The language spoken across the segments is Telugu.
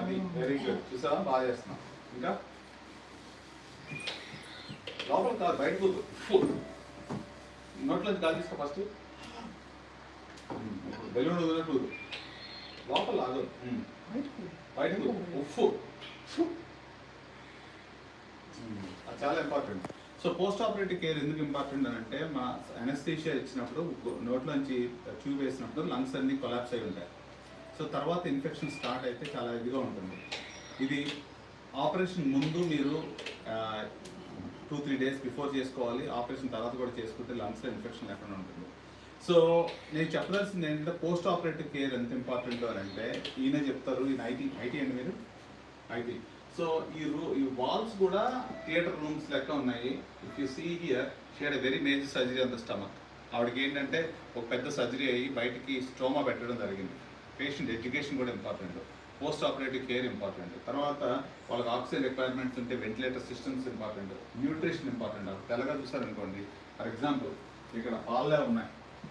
అది వెరీ గుడ్ చూసావా? బాగా చేస్తున్నాం ఇంకా? లోపల కాదు బయట కూతు నోట్లోంచి గాలి తీసుకో ఫస్ట్ బెలూన్ వదిలినట్టు. లోపల మ్మ్. బయట మ్మ్. అది చాలా important so post operative care ఎందుకు ఇంపార్టెంట్ అని అంటే మా అనస్థీషియా ఇచ్చినప్పుడు నోట్లోంచి ట్యూబ్ వేసినప్పుడు లంగ్స్ అన్ని కొలాప్స్ అయి ఉంటాయి. సో తర్వాత ఇన్ఫెక్షన్ స్టార్ట్ అయితే చాలా ఇదిగా ఉంటుంది. ఇది ఆపరేషన్ ముందు మీరు టూ త్రీ డేస్ బిఫోర్ చేసుకోవాలి. ఆపరేషన్ తర్వాత కూడా చేసుకుంటే లంగ్స్లో ఇన్ఫెక్షన్ లేకుండా ఉంటుంది. సో నేను చెప్పదలసింది ఏంటంటే పోస్ట్ ఆపరేటివ్ కేర్ ఎంత ఇంపార్టెంట్ అని అంటే ఈయన చెప్తారు ఈయన ఐటీ ఐటీ అండి మీరు? ఐటీ. సో ఈ రూ ఈ వాల్స్ కూడా థియేటర్ రూమ్స్ లెక్క ఉన్నాయి. If you see here she had very major surgery on the stomach ఆవిడకి ఏంటంటే ఒక పెద్ద సర్జరీ అయ్యి బయటికి స్ట్రోమా పెట్టడం జరిగింది. పేషెంట్ ఎడ్యుకేషన్ కూడా important post operative care important తర్వాత వాళ్ళకి ఆక్సిజన్ రిక్వైర్మెంట్స్ ఉంటే ventilator systems important nutrition important తెల్లగా చూసారనుకోండి. ఫర్ ఎగ్జాంపుల్ ఇక్కడ పాలే ఉన్నాయి.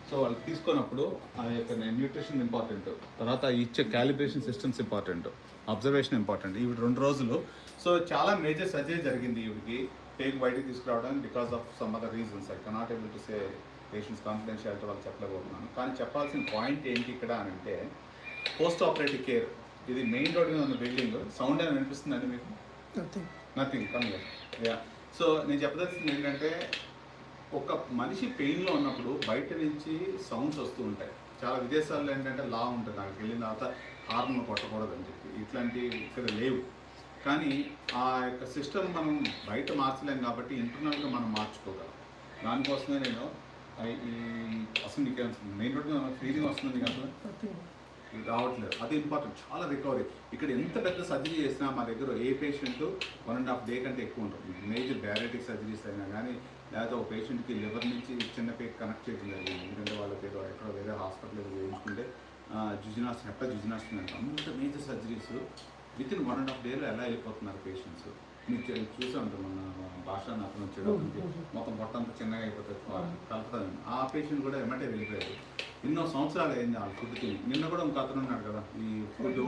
సో వాళ్ళు తీసుకున్నప్పుడు ఆ యొక్క న్యూట్రిషన్ ఇంపార్టెంట్ తర్వాత ఇచ్చే calibration systems important observation important ఇవి రెండు రోజులు. సో చాలా మేజర్ సర్జరీ జరిగింది ఇవికి. టేక్ బయటకు తీసుకురావడం because of some other reasons I cannot able to say patients confidentiality వాళ్ళు చెప్పలేకపోతున్నాను. కానీ చెప్పాల్సిన పాయింట్ ఏంటి ఇక్కడ అని అంటే పోస్ట్ ఆపరేటివ్ కేర్ ఇది మెయిన్ రోడ్ మీద ఉన్న బిల్డింగ్ సౌండ్ అని వినిపిస్తుందండి మీకు? నథింగ్ కమ్ యా సో నేను చెప్పదలసింది ఏంటంటే ఒక మనిషి పెయిన్లో ఉన్నప్పుడు బయట నుంచి సౌండ్స్ వస్తూ ఉంటాయి. చాలా విదేశాల్లో ఏంటంటే లా ఉంటుంది. అక్కడికి వెళ్ళిన తర్వాత హార్న్ కొట్టకూడదు అని చెప్పి. ఇట్లాంటివి ఇక్కడ లేవు. కానీ ఆ యొక్క సిస్టమ్ మనం బయట మార్చలేం కాబట్టి ఇంటర్నల్గా మనం మార్చుకోగలం. దానికోసమే నేను ఈ అసలు నీకు మెయిన్ రోడ్ ఫీలింగ్ వస్తుంది ఇది రావట్లేదు. అది ఇంపార్టెంట్ చాలా రికవరీ ఇక్కడ ఎంత పెద్ద సర్జరీ చేసినా మా దగ్గర ఏ patient one and half day కంటే ఎక్కువ ఉంటుంది మేజర్ డయాబెటిక్ సర్జరీస్ అయినా కానీ లేకపోతే ఒక పేషెంట్కి లివర్ నుంచి చిన్న పేక్ కనెక్ట్ చేయడం జరిగింది. ఎందుకంటే వాళ్ళకి ఏదో ఎక్కడో వేరే హాస్పిటల్ చేయించుకుంటే జుజినాస్ హెప్ప జుజినాస్ అంటే అంత major surgeries with in one and half డేలో ఎలా వెళ్ళిపోతున్నారు పేషెంట్స్ మీకు చూ- చూసే ఉంటాం మన భాష అతను అతనికి మొత్తం పొట్ట అంతా చిన్నగా అయిపోతుంది. కలుపుతుంది ఆ పేషెంట్ కూడా ఎమ్మటే వెళ్ళిపోయారు. ఎన్నో సంవత్సరాలు అయింది ఆ ఫుడ్ తిని నిన్న కూడా ఇంకో అతను ఉన్నాడు కదా ఈ ఫుడ్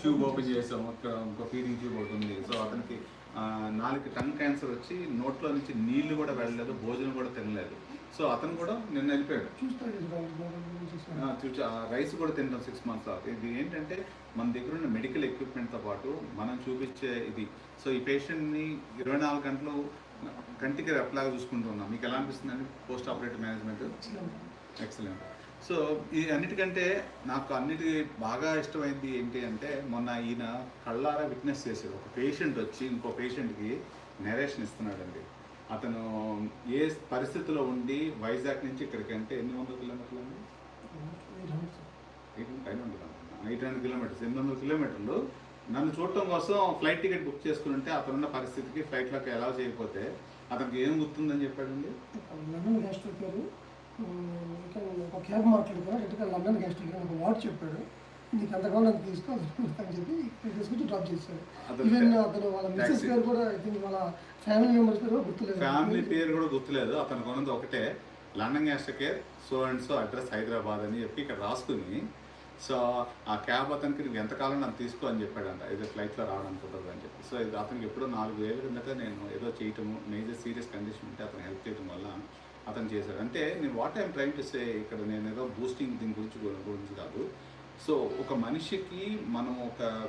ట్యూబ్ ఓపెన్ చేసాము ఇంకో ఫీడింగ్ ట్యూబ్ ఒకటి ఉంది. సో అతనికి నాలుగు టంగ్ క్యాన్సర్ వచ్చి నోట్లో నుంచి నీళ్ళు కూడా వెళ్ళలేదు భోజనం కూడా తినలేదు. సో అతను కూడా నిన్న వెళ్ళిపోయాడు. చూచు ఆ రైస్ కూడా తింటాం సిక్స్ మంత్స్ తర్వాత ఇది ఏంటంటే మన దగ్గర ఉన్న మెడికల్ ఎక్విప్మెంట్తో పాటు మనం చూపించే ఇది. సో ఈ పేషెంట్ని ఇరవై నాలుగు గంటలు కంటికి రెప్పలాగా చూసుకుంటూ ఉన్నాం. మీకు ఎలా అనిపిస్తుందండి? Post operative management? Excellent. So ఈ అన్నిటికంటే నాకు అన్నిటి బాగా ఇష్టమైంది ఏంటి అంటే మొన్న ఈయన కళ్ళారా విట్నెస్ చేశారు ఒక పేషెంట్ వచ్చి ఇంకో పేషెంట్కి నెరేషన్ ఇస్తున్నాడండి. అతను ఏ పరిస్థితిలో ఉండి వైజాగ్ నుంచి ఇక్కడికి అంటే ఎన్ని వందల కిలోమీటర్లు అండి? ఎయిట్ ఎయిట్ హండ్రెడ్ కిలోమీటర్స్ ఎనిమిది వందల కిలోమీటర్లు. నన్ను చూడటం కోసం ఫ్లైట్ టికెట్ బుక్ చేసుకుంటే అతనున్న పరిస్థితికి ఫ్లైట్లోకి ఎలా చేయకపోతే అతనికి ఏం గుర్తుందని చెప్పాడండి? ఒక క్యాబ్ మాట్లాడుకున్నా ఇటుక లండన్ గెస్ట్ ఒక వార్డ్ చెప్పాడు. నీకు ఎంత కావాలి అంత తీసుకో అని చెప్పి తీసుకొచ్చి డ్రాప్ చేశాడు. ఈవెన్ అతను వాళ్ళ మిస్సెస్. పేరు కూడా ఐ థింక్ వాళ్ళ ఫ్యామిలీ మెంబర్స్ పేరు కూడా గుర్తులేదు. ఫ్యామిలీ పేరు కూడా గుర్తులేదు. అతను కొన్నది ఒకటే. London gas care so and so address Hyderabad అని చెప్పి ఇక్కడ రాసుకుని సో ఆ క్యాబ్ అతనికి నువ్వు ఎంతకాలం నన్ను తీసుకో అని చెప్పాడంట. ఏదో ఫ్లైట్లో రావడానికి అని చెప్పి. సో ఇది అతనికి ఎప్పుడో నాలుగు వేల కిందట నేను ఏదో చేయటము మేజర్ సీరియస్ కండిషన్ ఉంటే అతను హెల్ప్ చేయడం వల్ల అతను చేశాడు. అంటే నేను what I'm trying to say ఇక్కడ నేను ఏదో బూస్టింగ్ దీని గురించి గురించి కాదు. సో ఒక మనిషికి మనం ఒక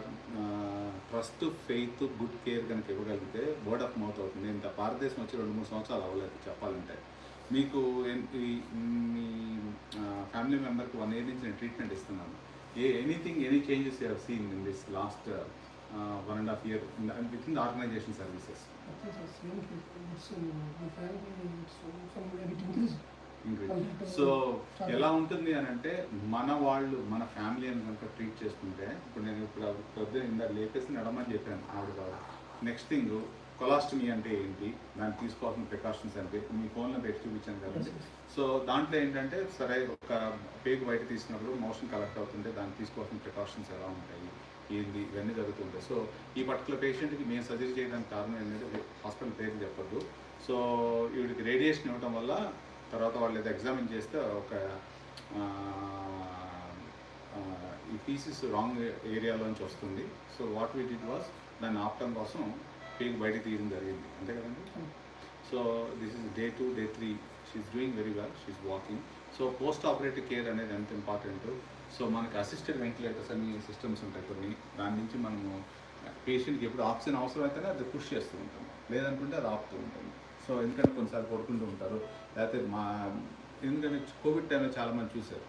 ట్రస్ట్ ఫెయిత్ గుడ్ కేర్ కనుక ఇవ్వగలిగితే వర్డ్ ఆఫ్ మౌత్ అవుతుంది. ఇంత భారతదేశం వచ్చి రెండు మూడు సంవత్సరాలు అవ్వలేదు చెప్పాలంటే. మీకు ఎన్- మీ ఫ్యామిలీ మెంబర్కి వన్ ఇయర్ నుంచి నేను ట్రీట్మెంట్ ఇస్తున్నాను. A anything any changes you seen in this last one and half year with in organization services so ఎలా ఉంటుంది అని అంటే మన వాళ్ళు మన ఫ్యామిలీ అని కనుక ట్రీట్ చేసుకుంటే ఇప్పుడు నేను ఇప్పుడు పొద్దున ఇందాక లేపేసి నడమని చెప్పాను ఆవిడ కాదు నెక్స్ట్ థింగ్ కొలాస్టమీ అంటే ఏంటి? దానికి తీసుకోవాల్సిన ప్రికాషన్స్ అంటే మీ ఫోన్లో పెట్టి చూపించాను కదండి సో దాంట్లో ఏంటంటే సరే ఒక పేగు బయట తీసినప్పుడు మోషన్ కలెక్ట్ అవుతుంటే దానికి తీసుకోవాల్సిన ప్రికాషన్స్ ఎలా ఉంటాయి? ఏంది ఇవన్నీ జరుగుతుంటాయి. సో ఈ పర్టికులర్ పేషెంట్కి మేము సజెస్ట్ చేయడానికి కారణం ఏంటంటే హాస్పిటల్ పేరు చెప్పద్దు. సో వీడికి రేడియేషన్ ఇవ్వడం వల్ల తర్వాత వాళ్ళు ఏదో ఎగ్జామిన్ చేస్తే ఒక ఈ పీసెస్ రాంగ్ ఏరియాలోంచి వస్తుంది. So what we did was దాన్ని ఆపటం కోసం పేగు బయట తీయడం జరిగింది. అంతే కదండి? So this is day two day three she's doing very well she's walking so postoperative care అనేది ఎంత ఇంపార్టెంట్ సో మనకి అసిస్టెడ్ వెంటిలేటర్స్ అని సిస్టమ్స్ ఉంటాయి కొన్ని. దాని నుంచి మనము పేషెంట్కి ఎప్పుడు ఆక్సిజన్ అవసరం అయితేనే అది పుష్ చేస్తూ ఉంటాం. లేదనుకుంటే అది ఆపుతూ ఉంటుంది సో ఎందుకంటే కొన్నిసార్లు పడుకుంటూ ఉంటారు. లేకపోతే మా ఎందుకంటే కోవిడ్ టైంలో చాలామంది చూశారు.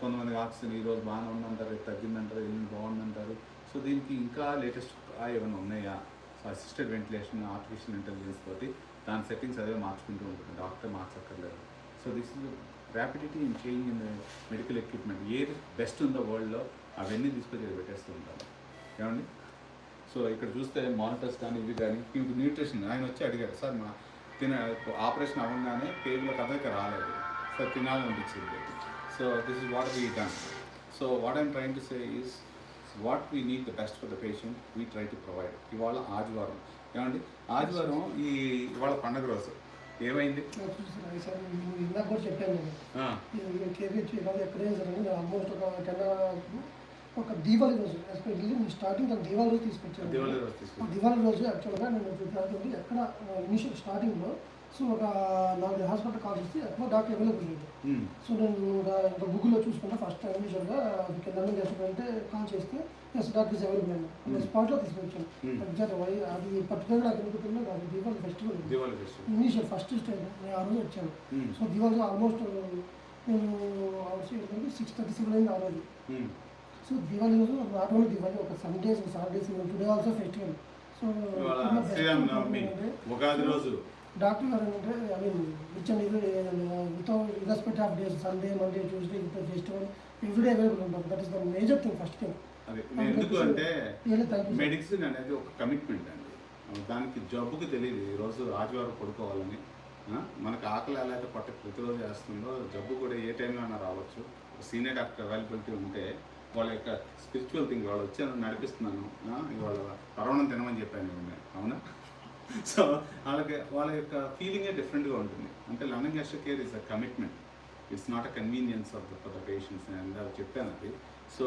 కొంతమంది ఆక్సిజన్ ఈరోజు బాగానే ఉందంటారు రేపు తగ్గిందంటారు ఎల్లుండి బాగుందంటారు. సో దీనికి ఇంకా లేటెస్ట్ ఏమైనా ఉన్నాయా? So assisted ventilation artificial intelligence తోటి దాని సెట్టింగ్స్ అదే మార్చుకుంటూ ఉంటుంది doctor మార్చక్కర్లేదు. So this is rapidity in change in medical equipment ఏది బెస్ట్ ఉందో వరల్డ్లో అవన్నీ తీసుకొచ్చి పెట్టేస్తూ ఉంటారు. ఏమండి? సో ఇక్కడ చూస్తే మానిటర్స్ కానీ ఇవి కానీ ఇంక న్యూట్రిషన్ ఆయన వచ్చి అడిగారు సార్ మా తిన ఆపరేషన్ అవ్వగానే పేగుల కదలిక రాలేదు. Sir తినాలనిపించింది so this is what we done so what I'm trying to say is what we need the best for the patient we try to provide ఇవాళ ఆదివారం. ఏమండి? ఆదివారం ఈ ఇవాళ పండగ రోజు. ఏమైంది? ఇందాక కూడా చెప్పాను నేను సరే నేను ఆల్మోస్ట్ ఒక టెన్ ఒక దీవాళి రోజు ఎస్పెషల్లీ నేను స్టార్టింగ్ తన దీవాళి రోజు తీసుకొచ్చాను. దివాళీ రోజు యాక్చువల్గా నేను ఎక్కడ ఇనిషియల్ స్టార్టింగ్లో సో ఒక నాలుగు హాస్పిటల్ కాల్ చేస్తే ఎక్కడ డాక్టర్ అవైలబుల్ లేదు సో నేను ఇంకా ఇంకా గూగుల్లో చూసుకుంటే ఫస్ట్ ఇనిషియల్గా కింద చేస్తుంటే కాల్ చేస్తే ఎస్ డాక్టర్ ఇస్ అవైలబుల్ అండి నేను స్పాట్లో తీసుకొచ్చాను. ఎగ్జాక్ట్ వై అది పర్టికులర్ నాకు ఎందుకుంటుందో అది Deepavali festival initial first stage నేను ఆ రోజు వచ్చాను. సో దివాళి ఆల్మోస్ట్ నేను సిక్స్ థర్టీ సెవెన్ అయింది ఆ రోజు. సో దివాళీ రోజు నాట్ ఓన్లీ దివాళీ ఒక Sundays Saturdays today also festival so Ugadi రోజు. డాక్టర్ గారు ఏంటంటే I mean which and every without irrespective of days Sunday Monday Tuesday without festival everyday available ఉంటాం that is the major thing first thing అది ఎందుకు అంటే మెడిసిన్ అనేది ఒక కమిట్మెంట్ అండి. దానికి జబ్బుకి తెలియదు. ఈరోజు ఆదివారం పడుకోవాలని? మనకు ఆకలి ఎలా అయితే పట్ట ప్రతిరోజు వేస్తుందో జబ్బు కూడా ఏ టైంలో అయినా రావచ్చు. సీనియర్ డాక్టర్ అవైలబిలిటీ ఉంటే వాళ్ళ యొక్క స్పిరిచువల్ థింగ్ వాళ్ళు వచ్చాను నడిపిస్తున్నాను? ఇవాళ పరవణం తినమని చెప్పాను అవునా? సో వాళ్ళకి వాళ్ళ యొక్క ఫీలింగే డిఫరెంట్గా ఉంటుంది. అంటే learning గెస్టర్ care is a commitment it's not a convenience of the for the patients నేను ఇందాక చెప్పాను అది. సో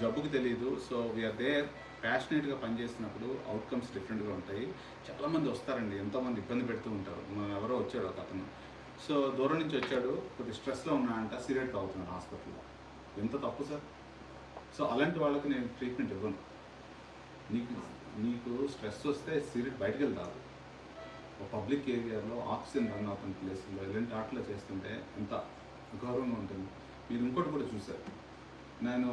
జబ్బుకి తెలియదు సో వీఆర్ దేర్ ప్యాషనేట్గా పనిచేసినప్పుడు అవుట్కమ్స్ డిఫరెంట్గా ఉంటాయి. చాలామంది వస్తారండి. ఎంతోమంది ఇబ్బంది పెడుతూ ఉంటారు. మనం ఎవరో వచ్చాడు ఒక అతను. సో దూరం నుంచి వచ్చాడు. కొద్ది స్ట్రెస్లో ఉన్నాడంట సిగరెట్ తాగుతున్నాడు హాస్పిటల్లో ఎంత తప్పు సార్? సో అలాంటి వాళ్ళకి నేను ట్రీట్మెంట్ ఇవ్వను. నీకు నీకు స్ట్రెస్ వస్తే సిగరెట్ బయటకు వెళ్తారు పబ్లిక్ ఏరియాలో ఆక్సిజన్ రన్ అవుతున్న ప్లేస్లో ఇలాంటి ఆటలు చేస్తుంటే ఎంత గౌరవంగా ఉంటుంది. మీరు ఇంకోటి కూడా చూశారు. నేను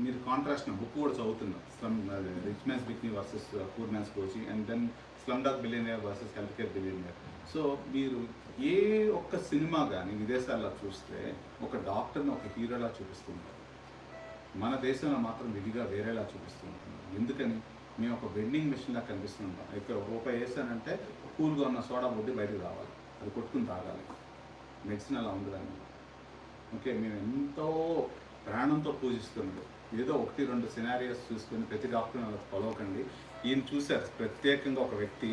మీరు కాంట్రాస్ట్ నా బుక్ కూడా చదువుతున్నా. స్లమ్ రిచ్ మ్యాన్స్ బిక్నీ versus poor man's Kochi and then slum dog billionaire versus health care billionaire so మీరు ఏ ఒక్క సినిమా కానీ విదేశాల్లో చూస్తే ఒక డాక్టర్ని ఒక హీరోలా చూపిస్తుంటారు. మన దేశంలో మాత్రం విధిగా వేరేలా చూపిస్తూ ఉంటుంది ఎందుకని? మేము ఒక వెండింగ్ మెషిన్లా కనిపిస్తుంటాం. ఇక్కడ ఒక రూపాయి వేసానంటే కూల్గా ఉన్న సోడా బుద్ధి బయటకు రావాలి. అది కొట్టుకుని తాగాలి. మెడిసిన్ అలా ఉండదండి ఓకే మేము ఎంతో ప్రాణంతో పూజిస్తున్నాడు. ఏదో ఒకటి రెండు సినారియోస్ చూసుకొని ప్రతి డాక్టర్ని అలా కొలవకండి. ఈయన చూశారు ప్రత్యేకంగా ఒక వ్యక్తి.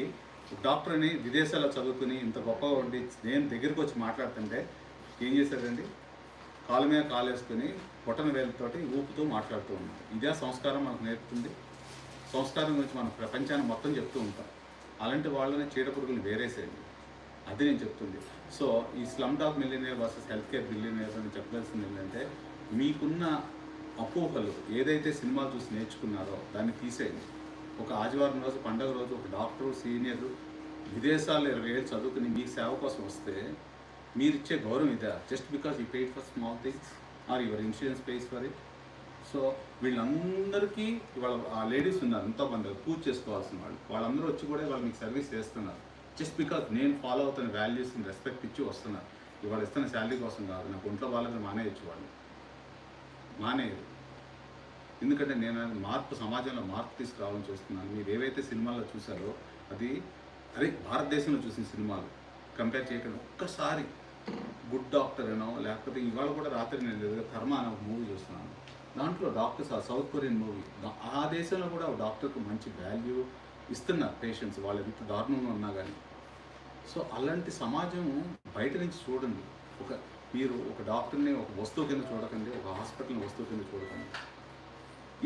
డాక్టర్ని విదేశాల్లో చదువుకుని ఇంత గొప్పగా ఉండి నేను దగ్గరికి వచ్చి మాట్లాడుతుంటే ఏం చేశాడండి? కాలు మీద కాలు వేసుకొని బొటన వేలతోటి ఊపుతూ మాట్లాడుతూ ఉన్నాడు. ఇదే సంస్కారం మనకు నేర్పుతుంది. సంస్కారం గురించి మనం ప్రపంచాన్ని మొత్తం చెప్తూ ఉంటాం అలాంటి వాళ్ళని చీడపురుగులు వేరేసేయండి. అది నేను చెప్తుంది. సో ఈ slum dog millionaire versus health care millionaire అని చెప్పాల్సింది ఏంటంటే మీకున్న అపోహలు ఏదైతే సినిమాలు చూసి నేర్చుకున్నారో దాన్ని తీసేయండి. ఒక ఆదివారం రోజు పండగ రోజు ఒక డాక్టర్ సీనియర్ విదేశాల్లో ఇరవై ఏళ్ళు చదువుకుని మీ సేవ కోసం వస్తే మీరు ఇచ్చే గౌరవం ఇదా. Just because you paid for small things or your insurance pays for it. So వీళ్ళందరికీ ఇవాళ ఆ లేడీస్ ఉన్నారు ఎంతోమంది పూజ చేసుకోవాల్సిన వాళ్ళు. వాళ్ళందరూ వచ్చి కూడా వాళ్ళు మీకు సర్వీస్ చేస్తున్నారు. జస్ట్ బికాజ్ నేను ఫాలో అవుతున్న వాల్యూస్ని రెస్పెక్ట్ ఇచ్చి వస్తున్నారు. ఇవాళ ఇస్తున్న శాలరీ కోసం కాదు నాకు ఒంట్లో వాళ్ళని మానేయచ్చు వాళ్ళు. మానేయరు. ఎందుకంటే నేను మార్పు సమాజంలో మార్పు తీసుకురావాలని చూస్తున్నాను. మీరు ఏవైతే సినిమాల్లో చూసారో అది అదే భారతదేశంలో చూసిన సినిమాలు. కంపేర్ చేయకుండా. ఒక్కసారి గుడ్ డాక్టర్ అనో లేకపోతే ఇవాళ కూడా రాత్రి నేను ఏదో కర్మ అనే ఒక మూవీ చూస్తున్నాను. దాంట్లో డాక్టర్స్ ఆ సౌత్ కొరియన్ మూవీ ఆ దేశంలో కూడా డాక్టర్కు మంచి వాల్యూ ఇస్తున్నారు పేషెంట్స్ వాళ్ళు ఎంత దారుణంగా ఉన్నా కానీ సో అలాంటి సమాజం బయట నుంచి చూడండి. ఒక మీరు ఒక డాక్టర్ని ఒక వస్తువు కింద చూడకండి ఒక హాస్పిటల్ని వస్తువు కింద చూడకండి.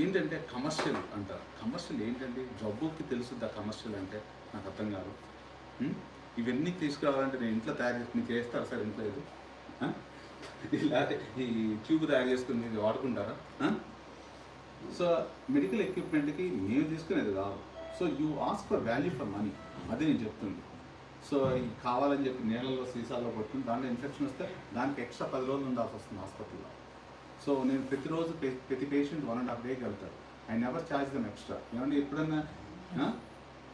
ఏంటంటే కమర్షియల్ అంటారు. కమర్షియల్ ఏంటంటే జబ్బుకి తెలుసుద్దా కమర్షియల్ అంటే? నాకు అర్థం కాదు. ఇవన్నీ తీసుకురావాలంటే నేను ఇంట్లో తయారు చేసి మీకు చేస్తారు సార్? ఇంట్లో ఇది ఇలా ఈ ట్యూబ్ తయారు చేసుకుని మీరు వాడుకుంటారా? సో మెడికల్ ఎక్విప్మెంట్కి మేము తీసుకునేది కాదు. So you ask for value for money అదే నేను చెప్తుంది. సో ఇది కావాలని చెప్పి నీళ్ళలో సీసాలో కొట్టుకుని దాంట్లో ఇన్ఫెక్షన్ వస్తే దానికి ఎక్స్ట్రా పది రోజులు ఉండాల్సి వస్తుంది హాస్పిటల్లో. సో నేను ప్రతిరోజు ప్రతి పేషెంట్ వన్ అండ్ హాఫ్ డేకి వెళ్తారు I never charge them extra ఏమంటే ఎప్పుడన్నా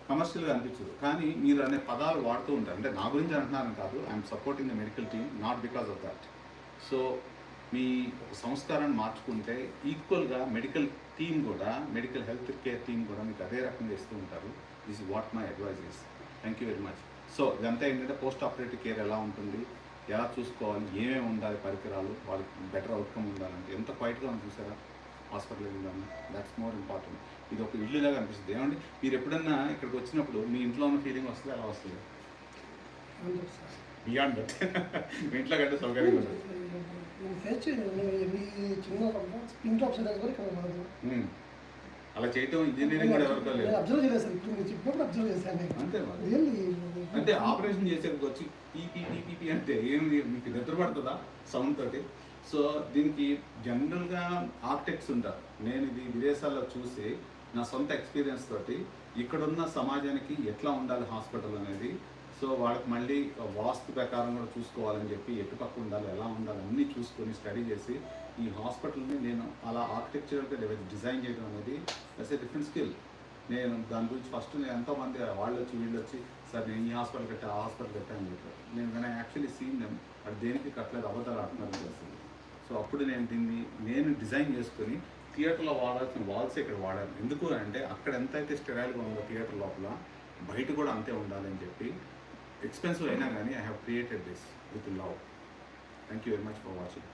కమర్షియల్గా అనిపించదు. కానీ మీరు అనే పదాలు వాడుతూ ఉంటారు. అంటే నా గురించి అంటున్నారని కాదు. I'm supporting the medical team not because of that so మీ ఒక సంస్కారాన్ని మార్చుకుంటే ఈక్వల్గా మెడికల్ టీమ్ కూడా మెడికల్ హెల్త్ కేర్ టీమ్ కూడా మీకు అదే రకంగా ఇస్తూ ఉంటారు. This is what my advise is thank you very much so ఇదంతా ఏంటంటే పోస్ట్ ఆపరేటివ్ కేర్ ఎలా ఉంటుంది ఎలా చూసుకోవాలి ఏమేమి ఉండాలి పరికరాలు వాళ్ళకి బెటర్ అవుట్కమ్ ఉండాలంటే ఎంత క్వైట్గా ఉంది చూసారా? హాస్పిటల్ వెళ్ళాము దాట్స్ మోర్ ఇంపార్టెంట్ ఇది ఒక ఇల్లులాగా అనిపిస్తుంది. ఏమండి? మీరు ఎప్పుడన్నా ఇక్కడికి వచ్చినప్పుడు మీ ఇంట్లో ఉన్న ఫీలింగ్ వస్తుంది అలా వస్తుంది? బియాండ్ మీ ఇంట్లో కంటే సౌకర్యంగా ఉంటుంది కూడా ఇక్కడ రాదు? ఉమ్. అలా చేయటం ఇంజనీరింగ్ కూడా ఎవరికో లేదు. నేను అబ్జర్వ్ చేయలేదు సార్ ఇప్పుడు మీరు చెప్పినప్పుడు అబ్జర్వ్ చేశాను నేను. అంతే అంటే ఆపరేషన్ చేసేందుకు వచ్చి పీపీ పీపీ అంటే ఏంది మీకు నిద్ర పడుతుందా? సౌండ్ తోటి. సో దీనికి జనరల్గా ఆర్కిటెక్ట్స్ ఉంటారు. నేను ఇది విదేశాల్లో చూసి నా సొంత ఎక్స్పీరియన్స్ తోటి ఇక్కడున్న సమాజానికి ఎట్లా ఉండాలి హాస్పిటల్ అనేది సో వాళ్ళకి మళ్ళీ వాస్తు ప్రకారం కూడా చూసుకోవాలని చెప్పి ఎటుపక్క ఉండాలి ఎలా ఉండాలి అన్నీ చూసుకొని స్టడీ చేసి ఈ హాస్పిటల్ని నేను అలా ఆర్కిటెక్చరల్గా డిజైన్ చేయడం అనేది దట్స్ ఏ డిఫరెంట్ స్కిల్. నేను దాని గురించి ఫస్ట్ నేను ఎంతోమంది వాళ్ళు వచ్చి వీళ్ళు వచ్చి సార్ నేను ఈ హాస్పిటల్ కట్టా ఆ హాస్పిటల్ కట్టా అని చెప్పారు. నేను కానీ యాక్చువల్లీ సీన్ దెమ్ అది దేనికి కట్టలేదు అబద్ధాలు ఆడుతున్నారు తెలిసింది సో అప్పుడు నేను దీన్ని నేను డిజైన్ చేసుకొని థియేటర్లో వాడాల్సిన వాల్స్ ఇక్కడ వాడాను. ఎందుకు అంటే అక్కడ ఎంత అయితే స్టెరైల్గా ఉందో థియేటర్ లోపల బయట కూడా అంతే ఉండాలని చెప్పి ఎక్స్పెన్సివ్ అయినా కానీ I have created this with love thank you very much for watching